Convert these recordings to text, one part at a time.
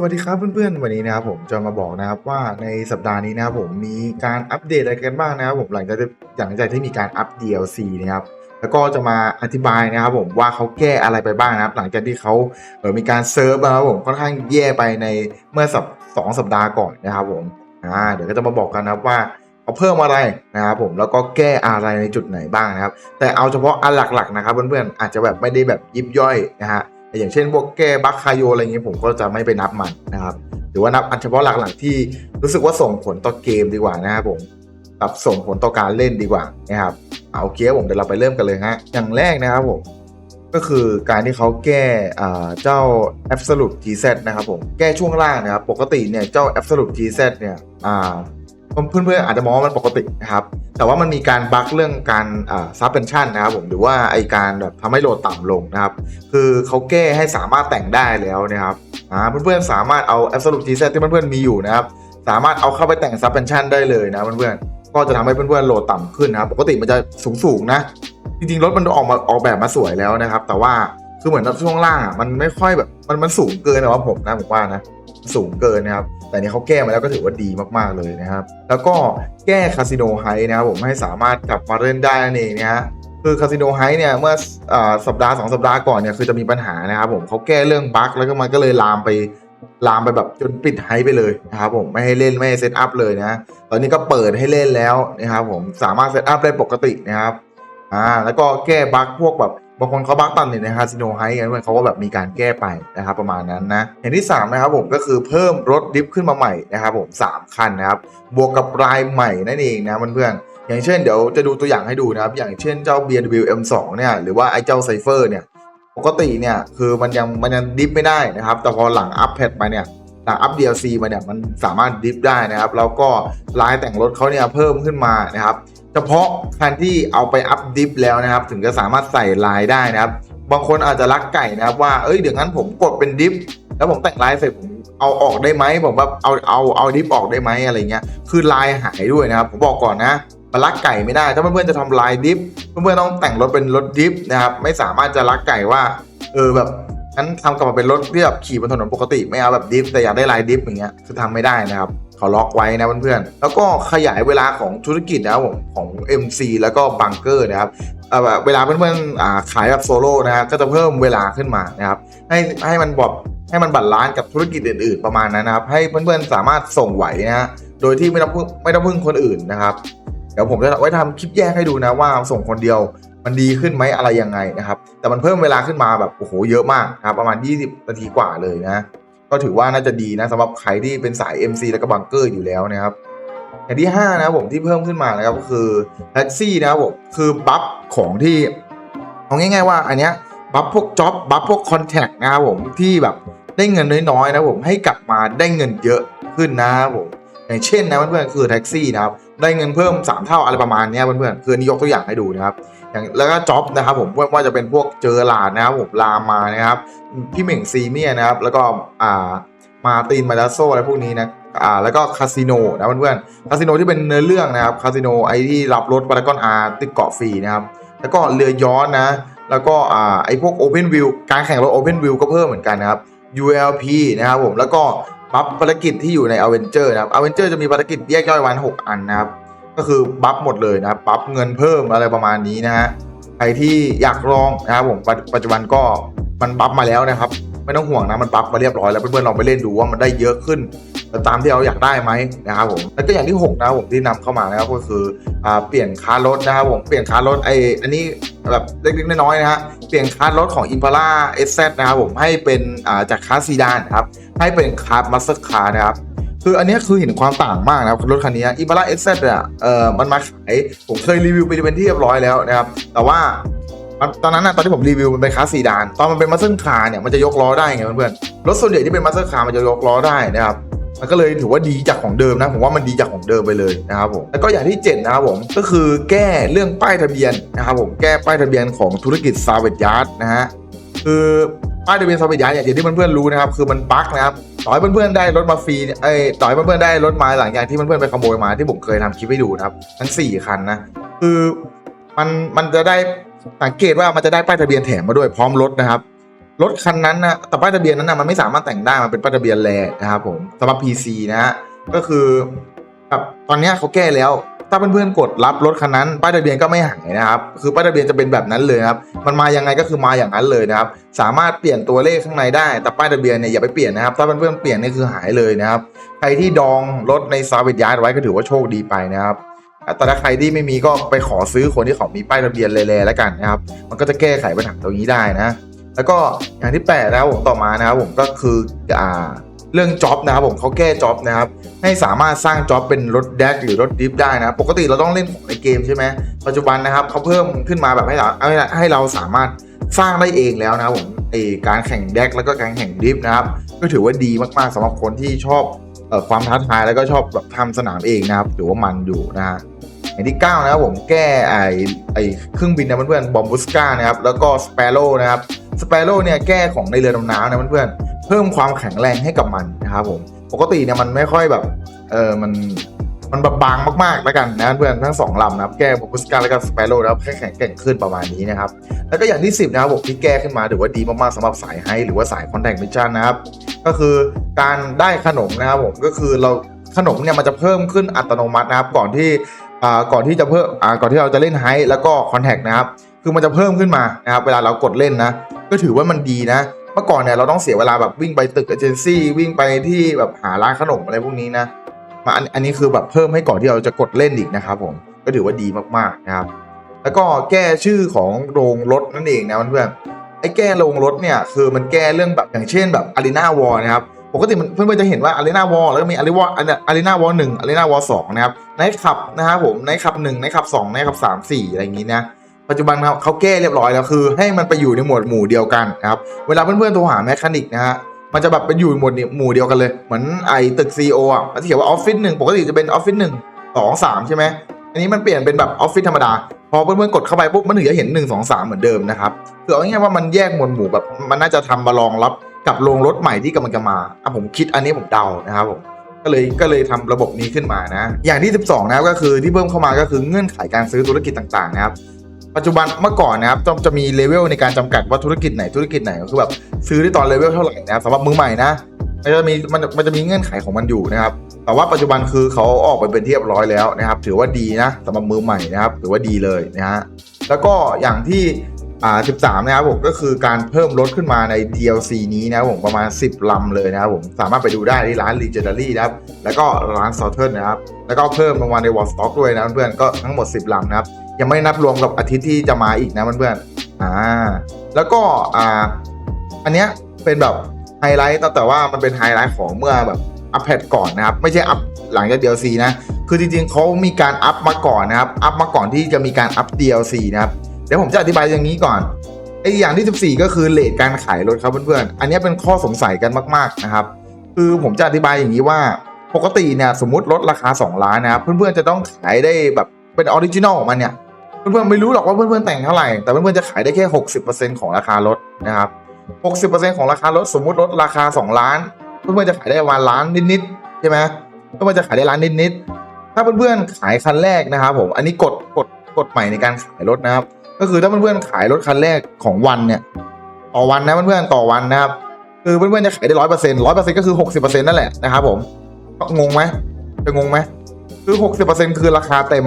สวัสดีครับเพื่อนๆ วันนี้นะครับผมจะมาบอกนะครับว่าในสัปดาห์นี้นะครับผมมีการอัปเดตอะไรกันบ้างนะครับผมหลังจากที่หลังจากที่มีการอัป DLC นะครับแล้วก็จะมาอธิบายนะครับผมว่าเขาแก้อะไรไปบ้างนะครับ หลังจากที่เขาเออมีการเซิร์ฟนะครับผมค่อนข้างแย่ไปในเมื่อสัปสองสัปดาห์ก่อนนะครับผมอ่าเดี๋ยวก็จะมาบอกกันนะครับว่าเขาเพิ่มอะไรนะครับผมแล้วก็แก้อะไรในจุดไหนบ้างนะครับ แต่เอาเฉพาะอันหลักๆนะครับเพื่อนๆอาจจะแบบไม่ได้แบบยิบย่อยนะฮะ อย่างเช่นพวกแก้บัคคาโยอะไรเงี้ยผมก็จะไม่ไปนับมันนะครับ หรือว่านับอันเฉพาะหลักๆที่รู้สึกว่าส่งผลต่อเกมดีกว่านะครับผมกับส่งผลต่อการเล่นดีกว่านะครับเอาเคครับผมเดี๋ยวเราไปเริ่มกันเลยฮะอย่างแรกนะครับผมก็คือการที่เขาแก้อ่าเจ้า absolute GZ นะครับผมแก้ช่วงล่างนะครับปกติเนี่ยเจ้า absolute GZ เนี่ย เพื่อนๆอาจจะมองว่ามันปกตินะครับ แต่ว่ามันมีการบั๊กเรื่องการอ่า suspension นะครับผมหรือว่าไอการแบบทำให้โหลดต่ำลงนะครับ คือเขาแก้ให้สามารถแต่งได้แล้วนะครับอ่าเพื่อนๆสามารถเอา absolute GZ ที่เพื่อนๆมีอยู่นะครับ สามารถเอาเข้าไปแต่ง suspension ได้เลยนะเพื่อนๆก็จะทำให้เพื่อนๆโหลดต่ำขึ้นนะครับ ปกติมันจะสูงๆนะ จริงๆรถมันออกมาออกแบบมาสวยแล้วนะครับ แต่ว่าคือเหมือนช่วงล่างอะมันไม่ค่อยแบบมันมันสูงเกินนะว่าผมนะผมว่านะสูงเกินนะครับ แต่นี่เขาแก้มาแล้วก็ถือว่าดีมากๆเลยนะครับ แล้วก็แก้คาสิโนไฮนะครับผมให้สามารถกลับมาเล่นได้นั่นเองนะฮะคือคาสิโนไฮเนี่ยเมื่ออสัปดาห์สองสัปดาห์ก่อนเนี่ยคือจะมีปัญหานะครับผมเขาแก้เรื่องบั๊กแล้วก็มันก็เลยลามไปลามไปแบบจนปิดไฮไปเลยนะครับผมไม่ให้เล่นไม่ให้เซตอัพเลยนะตอนนี้ก็เปิดให้เล่นแล้วนะครับผมสามารถเซตอัพได้ปกตินะครับอ่าแล้วก็แก้บั๊กพวกแบบ บางคนเขาบักตันเนี่ยในคาสิโนไฮกันเพื่อนเขาก็แบบมีการแก้ไปนะครับประมาณนั้นนะอย่างที่สามนะครับผมก็คือเพิ่มรถดิฟขึ้นมาใหม่นะครับผมสามคันนะครับบวกกับรายใหม่นั่นเองนะเพื่อนๆอย่างเช่นเดี๋ยวจะดูตัวอย่างให้ดูนะครับ อย่างเช่นเจ้า BMW M2 เนี่ยหรือว่าไอ้เจ้าไซเฟอร์เนี่ยปกติเนี่ยคือมันยังมันยังดิฟไม่ได้นะครับ แต่พอหลังอัปแพดมาเนี่ยหลังอัป DLC มาเนี่ยมันสามารถดิฟได้นะครับ แล้วก็ลายแต่งรถเขาเนี่ยเพิ่มขึ้นมานะครับ เฉพาะคันที่เอาไปอัพดิฟแล้วนะครับ ถึงจะสามารถใส่ลายได้นะครับ บางคนอาจจะรักไก่นะครับว่าเอ้ยเดี๋ยวงั้นผมกดเป็นดิฟแล้วผมแต่งลายเสร็จผมเอาออกได้ไหมผมแบบเอาเอาเอาดิฟออกได้ไหมอะไรเงี้ยคือลายหายด้วยนะครับผมบอกก่อนนะมันลักไก่ไม่ได้ ถ้าเพื่อนๆจะทำลายดิฟเพื่อนๆต้องแต่งรถเป็นรถดิฟนะครับ ไม่สามารถจะลักไก่ว่า เออแบบ งั้นทำกลับมาเป็นรถที่แบบขี่บนถนนปกติไม่เอาแบบดิฟแต่อยากได้ลายดิฟอย่างเงี้ยคือทำไม่ได้นะครับเขาล็อกไว้นะเพื่อนๆ แล้วก็ขยายเวลาของธุรกิจนะครับผมของ MC แล้วก็บังเกอร์นะครับเออเวลาเพื่อนๆอ่าขายแบบโซโล่นะครับก็จะเพิ่มเวลาขึ้นมานะครับให้ให้มันบอบให้มันบัลลานกับธุรกิจอื่น ๆประมาณนั้นนะครับ ให้เพื่อนๆสามารถส่งไหวนะฮะโดยที่ไม่ต้องพึ่งไม่ต้องพึ่งคนอื่นนะครับ เดี๋ยวผมจะไว้ทำคลิปแยกให้ดูนะว่าส่งคนเดียว มันดีขึ้นไหมอะไรยังไงนะครับ แต่มันเพิ่มเวลาขึ้นมาแบบโอ้โหเยอะมากครับประมาณ 20 นาทีกว่าเลยนะ ก็ถือว่าน่าจะดีนะสำหรับใครที่เป็นสาย MC แล้วก็บังเกอร์อยู่แล้วนะครับอย่างที่ 5 นะครับผมที่เพิ่มขึ้นมานะครับก็คือแท็กซี่นะครับผมคือบัฟของที่เอาง่าย ๆ ว่าอันเนี้ยบัฟพวกจ็อบบัฟพวกคอนแทคนะครับผมที่แบบได้เงินน้อยๆนะผมให้กลับมาได้เงินเยอะขึ้นนะครับผมอย่างเช่นนะเพื่อนๆคือแท็กซี่นะครับได้เงินเพิ่ม 3 เท่าอะไรประมาณนี้เพื่อนๆคืออนนี่ยกตัวอย่างให้ดูนะครับ อย่างแล้วก็จ็อบนะครับผมว่าว่าจะเป็นพวกเจอหลาดนะครับผมลามานะครับพี่เหม่งซีเมียนะครับ แล้วก็อ่ามาตีนมาดาโซอะไรพวกนี้นะอ่าแล้วก็คาสิโนนะเพื่อนๆคาสิโนที่เป็นเนื้อเรื่องนะครับคาสิโนไอที่รับรถพารากอนอาร์ติดเกาะฟรีนะครับ แล้วก็เรือย้อนนะ แล้วก็อ่าไอพวก Open View การแข่งรถ Open View ก็เพิ่มเหมือนกันนะครับ ULP นะครับผมแล้วก็บัฟภารกิจที่อยู่ใน a v e n g e r นะครับ a v e n g e r จะมีภารกิจแยกย่อยวัน 6 อันนะครับ ก็คือบัฟหมดเลยนะครับบัฟเงินเพิ่มอะไรประมาณนี้นะฮะใครที่อยากลองนะครับผมปัจจุบันก็มันบัฟมาแล้วนะครับ ไม่ต้องห่วงนะมันบัฟมาเรียบร้อยแล้วเพื่อนๆลองไปเล่นดูว่ามันได้เยอะขึ้นตามที่เราอยากได้ไหมนะครับผมแล้วก็อย่างที่6นะครับผมที่นำเข้ามานะครับก็คืออ่าเปลี่ยนคาร์รถนะครับผมเปลี่ยนคาร์รถไออันนี้แบบเล็กๆน้อยๆนะฮะเปลี่ยนคาร์รถของ Impala SZ นะครับผมให้เป็นอ่าจากคาร์ซีดานครับให้เป็นคาร์มัสเตอร์คาร์นะครับ คืออันนี้คือเห็นความต่างมากนะครับรถคันนี้อิบาร่าเอสเซเนี่ยเออมันมาขายผมเคยรีวิวไปเป็นที่เรียบร้อยแล้วนะครับ แต่ว่าตอนนั้นนะตอนที่ผมรีวิวมันเป็นคาสีดาน ตอนมันเป็นมาสเตอร์คาร์เนี่ยมันจะยกล้อได้ไงเพื่อนๆรถส่วนใหญ่ที่เป็นมาสเตอร์คาร์มันจะยกล้อได้นะครับมันก็เลยถือว่าดีจากของเดิมนะผมว่ามันดีจากของเดิมไปเลยนะครับผมแล้วก็อย่างที่ 7 นะครับผมก็คือแก้เรื่องป้ายทะเบียนนะครับผมแก้ป้ายทะเบียนของธุรกิจซาเว y ยาร์ดนะฮะคือ ป้ายทะเบียนซาเว y ยาร์ดอย่างที่เพื่อนๆรู้นะครับคือมันบั๊กนะครับต่อให้เพื่อนๆได้รถมาฟรีเนี่ยเอ้ต่อให้เพื่อนๆได้รถมาหลังจากที่เพื่อนๆไปขโมยมาที่ผมเคยทำคลิปให้ดูนะครับทั้ง 4 คันนะคือมันมันจะได้สังเกตว่ามันจะได้ป้ายทะเบียนแถมมาด้วยพร้อมรถนะครับรถคันนั้นนะแต่ป้ายทะเบียนนั้นนะมันไม่สามารถแต่งได้มันเป็นป้ายทะเบียนแลนะครับผมสำหรับ PC นะฮะก็คือแบบตอนนี้เขาแก้แล้ว ถ้าเพื่อนๆกดรับรถคันนั้นป้ายทะเบียนก็ไม่หายนะครับคือป้ายทะเบียนจะเป็นแบบนั้นเลยครับมันมายังไงก็คือมาอย่างนั้นเลยนะครับสามารถเปลี่ยนตัวเลขข้างในได้แต่ป้ายทะเบียนเนี่ยอย่าไปเปลี่ยนนะครับถ้าเพื่อนๆเปลี่ยนนี่คือหายเลยนะครับใครที่ดองรถในซาเวดยาร์ดไว้ก็ถือว่าโชคดีไปนะครับแต่ถ้าใครที่ไม่มีก็ไปขอซื้อคนที่เขามีป้ายทะเบียนเลยๆแล้วกันนะครับ มันก็จะแก้ไขปัญหาตรงนี้ได้นะ แล้วก็อย่างที่แปดนะครับผมต่อมานะครับผมก็คืออ่า เรื่องจ็อบนะครับผมเขาแก้จ็อบนะครับให้สามารถสร้างจ็อบเป็นรถแดกหรือรถดิฟได้นะปกติเราต้องเล่นของในเกมใช่ไหมปัจจุบันนะครับเขาเพิ่มขึ้นมาแบบให้เราให้เราสามารถสร้างได้เองแล้วนะครับผมไอการแข่งแดกแล้วก็การแข่งดิฟนะครับก็ถือว่าดีมากๆสำหรับคนที่ชอบออความท้าทายแล้วก็ชอบแบบทำสนามเองนะครับถือว่ามันอยู่นะฮะอย่างที่ 9 นะครับผมแก้ไอไอเครื่องบินนะเพื่อนๆบอมบูสกานะครับแล้วก็สเปโร่นะครับสเปโร่เนี่ยแก้ของในเรือดำน้ำนะเพื่อนๆ เพิ่มความแข็งแรงให้กับมันนะครับผมปกติเนี่ยมันไม่ค่อยแบบเออมันมันบบางมากๆแล้วกันนะเพื่อนทั้งสองลำนะครับแก้บอมบูสการแล้วก็สเปโร่นะครับแข็งแกร่งขึ้นประมาณนี้นะครับแล้วก็อย่างที่ 10 นะครับผมที่แก้ขึ้นมาถือว่าดีมากๆสำหรับสายไฮหรือว่าสายคอนแทคมิชชั่นนะครับก็คือการได้ขนมนะครับผมก็คือเราขนมเนี่ยมันจะเพิ่มขึ้นอัตโนมัตินะครับก่อนที่อ่าก่อนที่จะเพิ่มอ่าก่อนที่เราจะเล่นไฮแล้วก็คอนแทคนะครับคือมันจะเพิ่มขึ้นมานะครับเวลาเรากดเล่นนะก็ถือว่ามันดีนะ มื่อก่อนเนี่ยเราต้องเสียเวลาแบบวิ่งไปตึกเอเจนซี่วิ่งไปที่แบบหาร้านขนมอะไรพวกนี้นะมาอันอันนี้คือแบบเพิ่มให้ก่อนที่เราจะกดเล่นอีกนะครับผมก็ถือว่าดีมากๆนะครับ แล้วก็แก้ชื่อของโรงรถนั่นเองนะเพื่อนไอ้แก้โรงรถเนี่ยคือมันแก้เรื่องแบบอย่างเช่นแบบอารีนาวอลนะครับปกติมันเพื่อนๆจะเห็นว่าอารีนาวอลแล้วก็มีอารีวอลอารีนาวอลหนึ่งอารีนาวอลสองนะครับไนท์ขับนะครับผมไนท์ขับหนึ่งไนท์ขับสองไนท์ขับสามสี่อะไรอย่างนี้นะ ปัจจุบันเขาเขาแก้เรียบร้อยแล้วคือ ให้มันไปอยู่ในหมวดหมู่เดียวกันนะครับเวลาเพื่อนๆโทรหาแมคานิกนะฮะมันจะแบบไปอยู่หมวดหมู่เดียวกันเลยเหมือนไอตึกซีโออะมันจะเขียนว่าออฟฟิศหนึ่งปกติจะเป็นออฟฟิศหนึ่งสองสามใช่ไหมอันนี้มันเปลี่ยนเป็นแบบออฟฟิศธรรมดาพอเพื่อนๆกดเข้าไปปุ๊บมันถึงจะเห็น1 2 3เหมือนเดิมนะครับคือเอาง่ายๆว่ามันแยกหมวดหมู่แบบมันน่าจะทำมารองรับกับโรงรถใหม่ที่กำลังจะมาอะผมคิดอันนี้ผมเดานะครับผมก็เลยก็เลยทำระบบนี้ขึ้นมานะ อย่างที่ 12 นะครับก็คือที่เพิ่มเข้ามาก็คือเงื่อนไขการซื้อธุรกิจต่างๆนะครับ ปัจจุบันเมื่อก่อนนะครับจะจะมีเลเวลในการจำกัดว่าธุรกิจไหนธุรกิจไหนก็คือแบบซื้อได้ตอนเลเวลเท่าไหร่นะครับสำหรับมือใหม่นะมันจะมีมันมันจะมีเงื่อนไขของมันอยู่นะครับ แต่ว่าปัจจุบันคือเขาออกไปเป็นที่เรียบร้อยแล้วนะครับ ถือว่าดีนะสำหรับมือใหม่นะครับ ถือว่าดีเลยนะฮะแล้วก็อย่างที่อ่า13 นะครับผมก็คือการเพิ่มรถขึ้นมาใน DLC นี้นะครับผมประมาณ 10 ลำเลยนะครับผมสามารถไปดูได้ที่ร้าน Legendary นะครับ แล้วก็ร้าน Southern นะครับ แล้วก็เพิ่มรางวัลใน Wall Stock ด้วยนะเพื่อนๆก็ทั้งหมด 10 ลำนะครับ ยังไม่นับรวมกับอาทิตย์ที่จะมาอีกนะเพื่อนๆอ่า แล้วก็อ่า อันเนี้ยเป็นแบบไฮไลท์แต่ว่ามันเป็นไฮไลท์ของเมื่อแบบอัปเดตก่อนนะครับ ไม่ใช่อัปหลังจาก DLC นะ คือจริงๆเขามีการอัพมาก่อนนะครับ อัพมาก่อนที่จะมีการอัพ DLC นะครับ เดี๋ยวผมจะอธิบายอย่างนี้ก่อนไอ้อย่างที่ 14 ก็คือเลทการขายรถครับเพื่อนๆ อันนี้เป็นข้อสงสัยกันมากๆนะครับ คือผมจะอธิบายอย่างนี้ว่าปกติเนี่ยสมมติรถราคา 2 ล้านนะครับ เพื่อนๆจะต้องขายได้แบบเป็นออริจินอลของมันเนี่ย เพื่อนๆไม่รู้หรอกว่าเพื่อนๆแต่งเท่าไหร่ แต่เพื่อนๆจะขายได้แค่ 60%ของราคารถนะครับ 60%ของราคารถสมมุติรถราคา 2 ล้าน เพื่อนๆจะขายได้ประมาณล้านนิดๆใช่ไหมเพื่อนๆจะขายได้ล้านนิดๆถ้าเพื่อนๆขายคันแรกนะครับผมอันนี้กฎกฎกฎใหม่ในการขายรถนะครับ ก็คือถ้าเพื่อนๆขายรถคันแรกของวันเนี่ยต่อวันนะเพื่อนๆต่อวันนะครับคือเพื่อนๆจะขายได้ร้อยเปอร์เซ็นต์ร้อยเปอร์เซ็นต์ก็คือหกสิบเปอร์เซ็นต์นั่นแหละนะครับผมงงไหมจะงงไหมคือหกสิบเปอร์เซ็นต์คือราคาเต็ม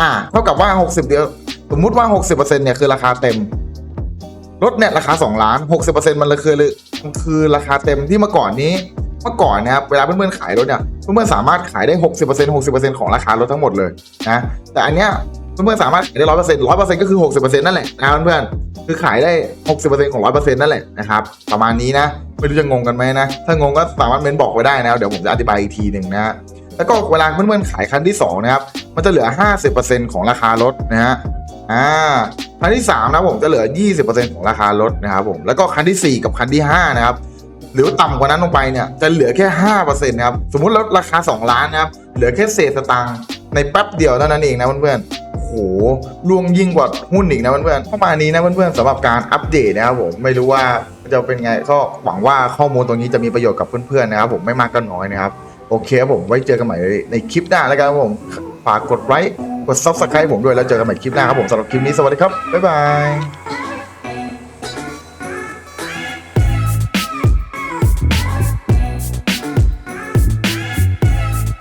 อ่า เท่ากับว่าหกสิบเดียวสมมุติว่าหกสิบเปอร์เซ็นต์เนี่ยคือราคาเต็ม รถเนี่ยราคาสองล้านหกสิบเปอร์เซ็นต์มันเลยคือมันคือราคาเต็มที่เมื่อก่อนนี้ เมื่อก่อนนะครับ เวลาเพื่อนๆขายรถเนี่ย เพื่อนๆสามารถขายได้หกสิบเปอร์เซ็นต์หกสิบเปอร์เซ็นต์ของราคารถทั้งหมดเลยนะ แต่อันเนี้ยเพื่อนๆสามารถขายได้ร้อยเปอร์เซ็นต์ร้อยเปอร์เซ็นต์ก็คือหกสิบเปอร์เซ็นต์นั่นแหละนะเพื่อนๆคือขายได้หกสิบเปอร์เซ็นต์ของร้อยเปอร์เซ็นต์นั่นแหละนะครับประมาณนี้นะไม่รู้จะงงกันไหมนะ ถ้างงก็สามารถเมนบอกไว้ได้นะ เดี๋ยวผมจะอธิบายอีกทีหนึ่งนะ แล้วก็เวลาเพื่อนๆขายคันที่สองนะครับ มันจะเหลือห้าสิบเปอร์เซ็นต์ของราคารถนะฮะอ่าคันที่สามนะผมจะเหลือยี่สิบเปอร์เซ็นต์ของราคารถนะครับผมแล้วก็คันที่สี่กับคันที่ห้านะครับ หรือต่ำกว่านั้นลงไปเนี่ยจะเหลือแค่ห้าเปอร์เซ็นะครับสมมติรถราคา 2 ล้านนะครับเหลือแค่เศษสตังค์ในแป๊บเดียวเท่านั้นเองนะเพื่อนๆโอ้โหลวงยิ่งกว่าหุ้นอีกนะเพื่อนๆประมาณนี้นะเพื่อนๆสำหรับการอัปเดตนะครับผมไม่รู้ว่าจะเป็นไงก็หวังว่าข้อมูลตรงนี้จะมีประโยชน์กับเพื่อนๆนะครับผมไม่มากก็น้อยนะครับ โอเคครับผมไว้เจอกันใหม่ในคลิปหน้าแล้วกันครับผมฝากกดไลค์กดซับสไครต์ผมด้วยแล้วเจอกันใหม่คลิปหน้าครับผมสำหรับคลิปนี้สวัสดีครับบ๊ายบาย